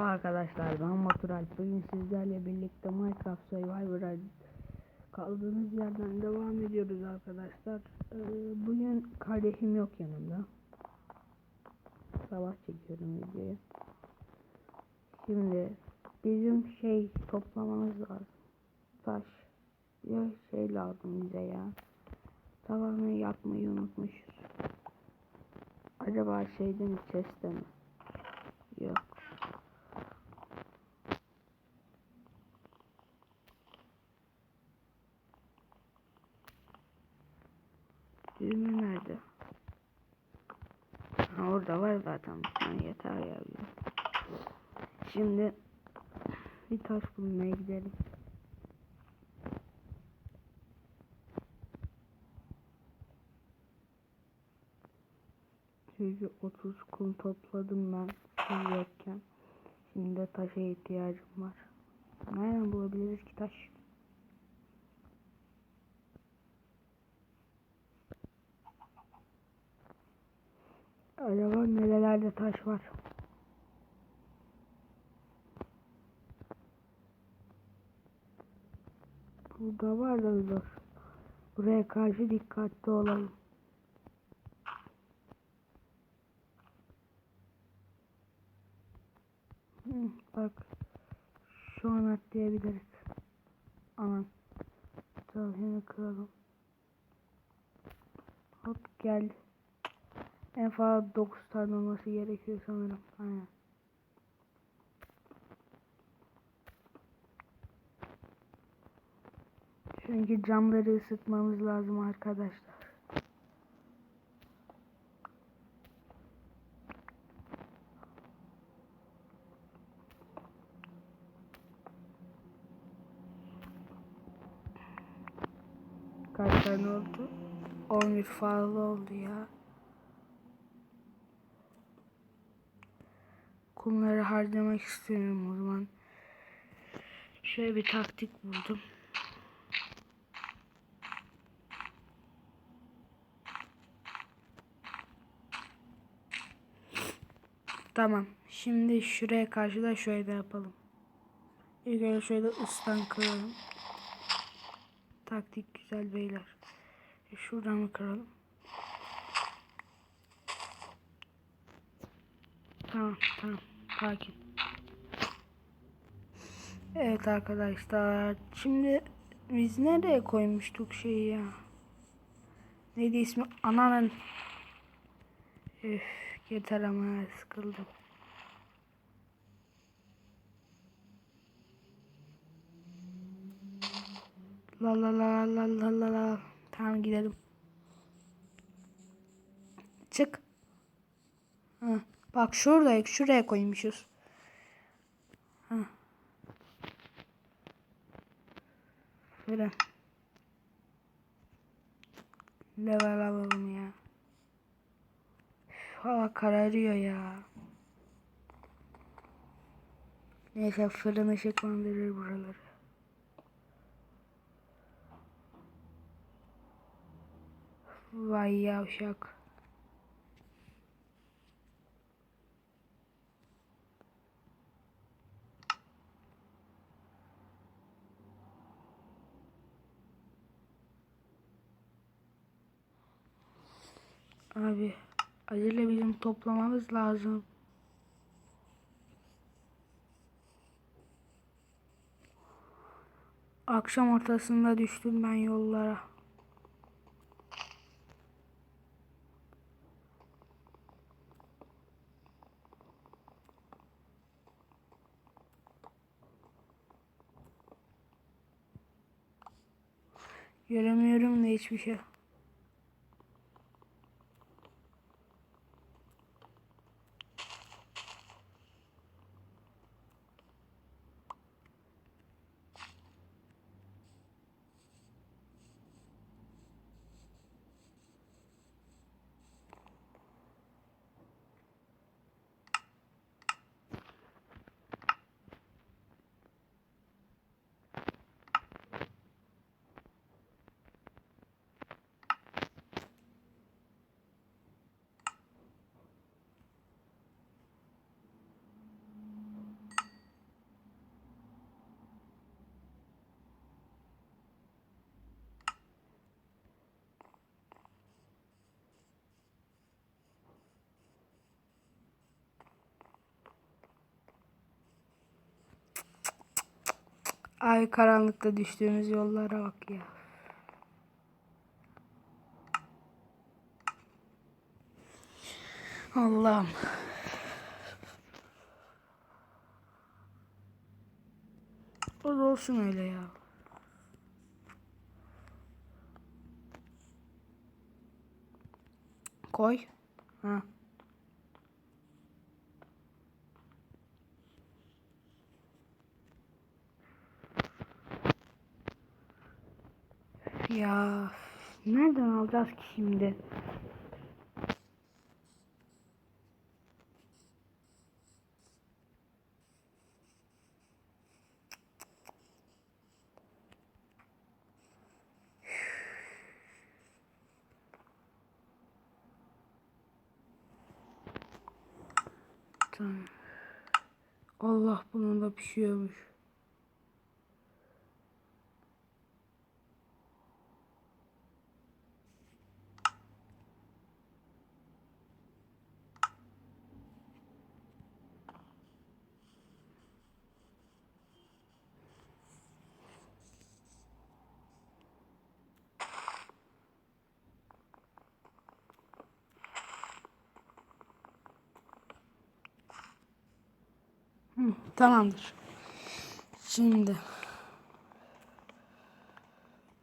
Merhaba arkadaşlar ben Batural. Bugün sizlerle birlikte Minecraft Survivor'a kaldığımız yerden devam ediyoruz arkadaşlar. Ee, bugün kardeşim yok yanımda. Sabah çekiyorum videoyu. Şimdi bizim şey toplamamız lazım. Taş. Ya şey lazım bize ya. Tavanı yapmayı unutmuşuz. Acaba şeyde mi chest'te mi? Yok. Düğme nerede? Ha, orada var zaten. bir yeter ya. Şimdi bir taş bulmaya gidelim. Çünkü 30 kum topladım ben yokken. Şimdi taşa ihtiyacım var. Nereden bulabiliriz ki taş? Acaba nerelerde taş var? Burada var da zor. Buraya karşı dikkatli olalım. Bak. Şu an atlayabiliriz. Aman. Tavşanı kıralım. Hop geldi. En fazla 9 tane olması gerekiyor sanırım. Aynen. Çünkü camları ısıtmamız lazım arkadaşlar. Kaç tane oldu? 11 fazla oldu ya. Kumları harcamak istiyorum o zaman. Şöyle bir taktik buldum. Tamam. Şimdi şuraya karşı da şöyle yapalım. İlk önce şöyle ıslan kıralım. Taktik güzel beyler. E, Şuradan mı kıralım? Tamam tamam. Sakin. Evet arkadaşlar. Şimdi biz nereye koymuştuk şeyi ya? Neydi ismi? Ananın. Üf, yeter ama sıkıldım. La la la la la la la. Tamam gidelim. Çık. Ha, bak şuraya şuraya koymuşuz. Ha. Şöyle. Level alalım ya. Hava kararıyor ya. Neyse fırın ışıklandırır buraları. Vay yavşak. Abi acele bizim toplamamız lazım. Akşam ortasında düştüm ben yollara. Göremiyorum da hiçbir şey. Ay karanlıkta düştüğümüz yollara bak ya. Allah'ım. O da olsun öyle ya. Koy. Ha. Ya nereden alacağız ki şimdi? Allah bunun da pişiyormuş. Hı, tamamdır. Şimdi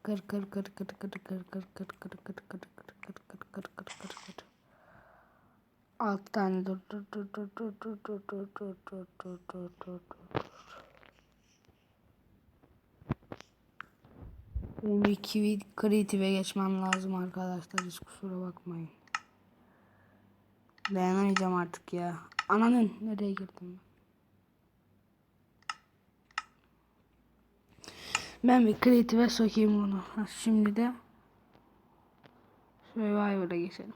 kır kır kır kır kır kır kır kır kır kır kır kır kır kır kır kır kır kır Alttan dur dur dur dur dur dur dur dur dur dur dur dur dur dur Benim bir kivi kreative geçmem lazım arkadaşlar hiç kusura bakmayın. Dayanamayacağım artık ya. Ananın nereye girdim? Ben bir kreative sokayım bunu. Ha, Şimdi de Survivor'a geçelim.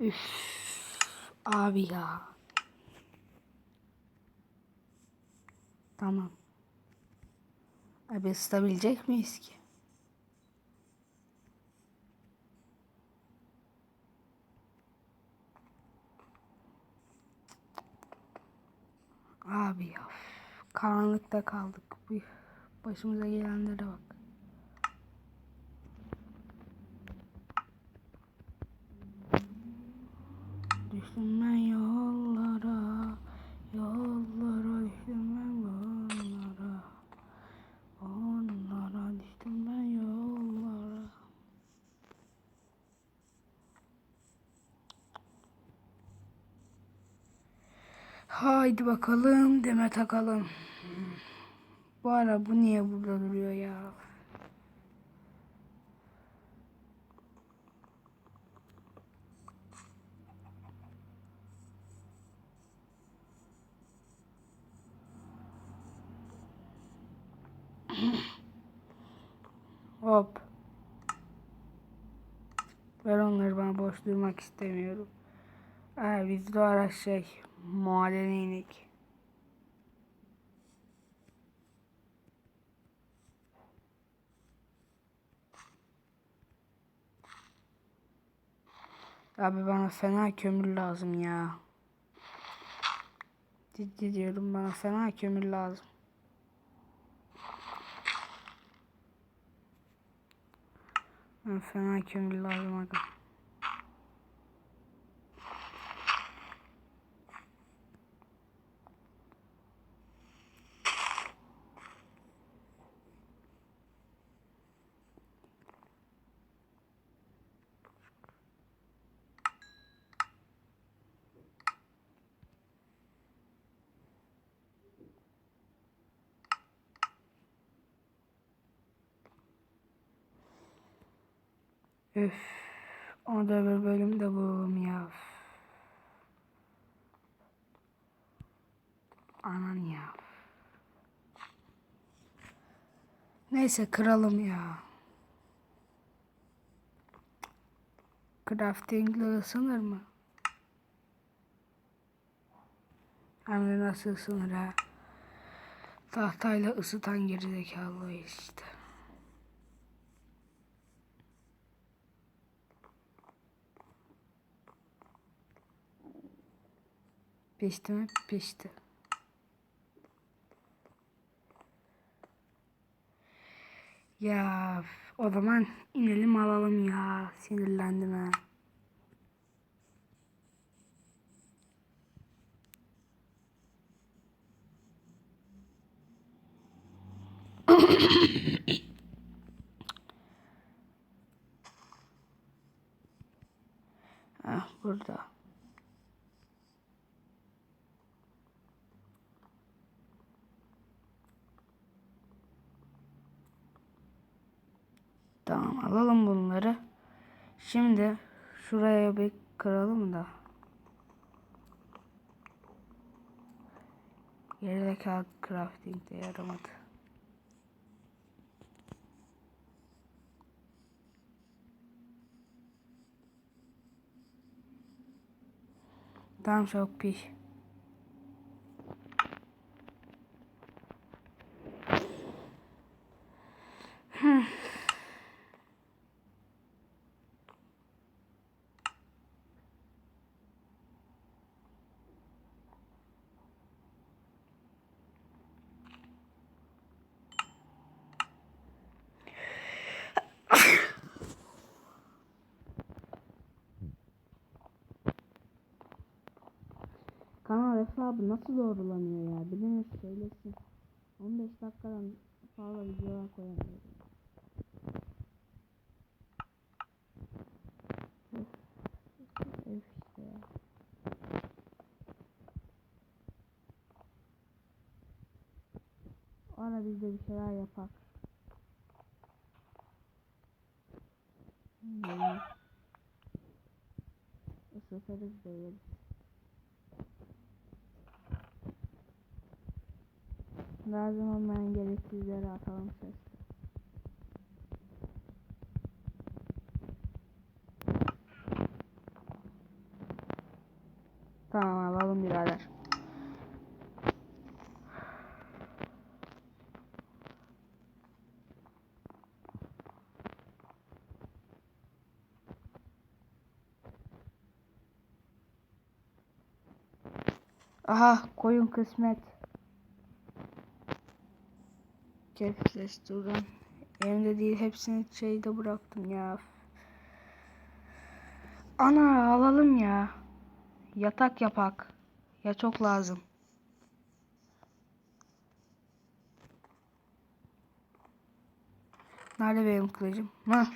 Üf, abi ya. Tamam. Abi ısıtabilecek miyiz ki? Abi ya. Karanlıkta kaldık. Başımıza gelenlere bak. Düştüm ben yollara, yollara düştüm ben onlara. Onlara düştüm ben yollara. Haydi bakalım deme takalım. Bu ara bu niye burada duruyor ya? Hop. Ver onları bana boş durmak istemiyorum. Ee, bizde o ara şey madene inik. Abi bana fena kömür lazım ya. Ciddi diyorum bana fena kömür lazım. Bana fena kömür lazım aga. Öf. Onu da bir bölümde bulalım ya. Üf. Anan ya. Neyse kıralım ya. Crafting'le ısınır mı? Hem de nasıl ısınır ha? Tahtayla ısıtan gerizekalı işte. Pişti mi? Ya o zaman inelim alalım ya. Sinirlendim ha. Ah burada. Tamam alalım bunları. Şimdi şuraya bir kıralım da. Gerizekalı crafting de yaramadı. Tamam çok piş. Kanal hesabı nasıl doğrulanıyor ya? Biriniz söylesin. 15 dakikadan fazla videolar koyamıyorum. Ara biz de bir şeyler yapak. Hmm. Isıtırız da yeriz. Lazım olmayan gereksizleri atalım sesle. Tamam alalım birader. Aha koyun kısmet. Durun. Elimde değil hepsini şeyde bıraktım ya. Ana alalım ya. Yatak yapak. Ya çok lazım. Nerede benim kılıcım? Ha.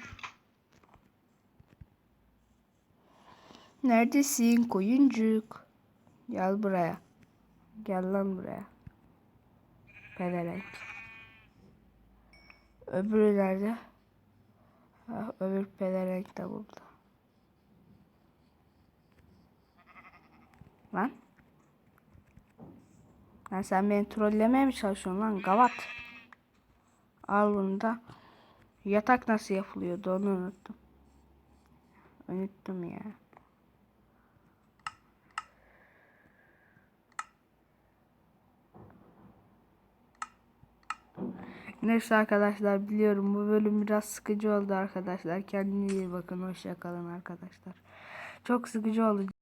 Neredesin koyuncuk? Gel buraya. Gel lan buraya. Pelerek. Öbürü nerede? Ha, öbür pelerenk de burada. Lan. Lan sen beni trollemeye mi çalışıyorsun lan gavat? Al bunu da. Yatak nasıl yapılıyordu onu unuttum. Unuttum ya. Neyse arkadaşlar biliyorum bu bölüm biraz sıkıcı oldu arkadaşlar. Kendinize iyi bakın. Hoşça kalın arkadaşlar. Çok sıkıcı oldu.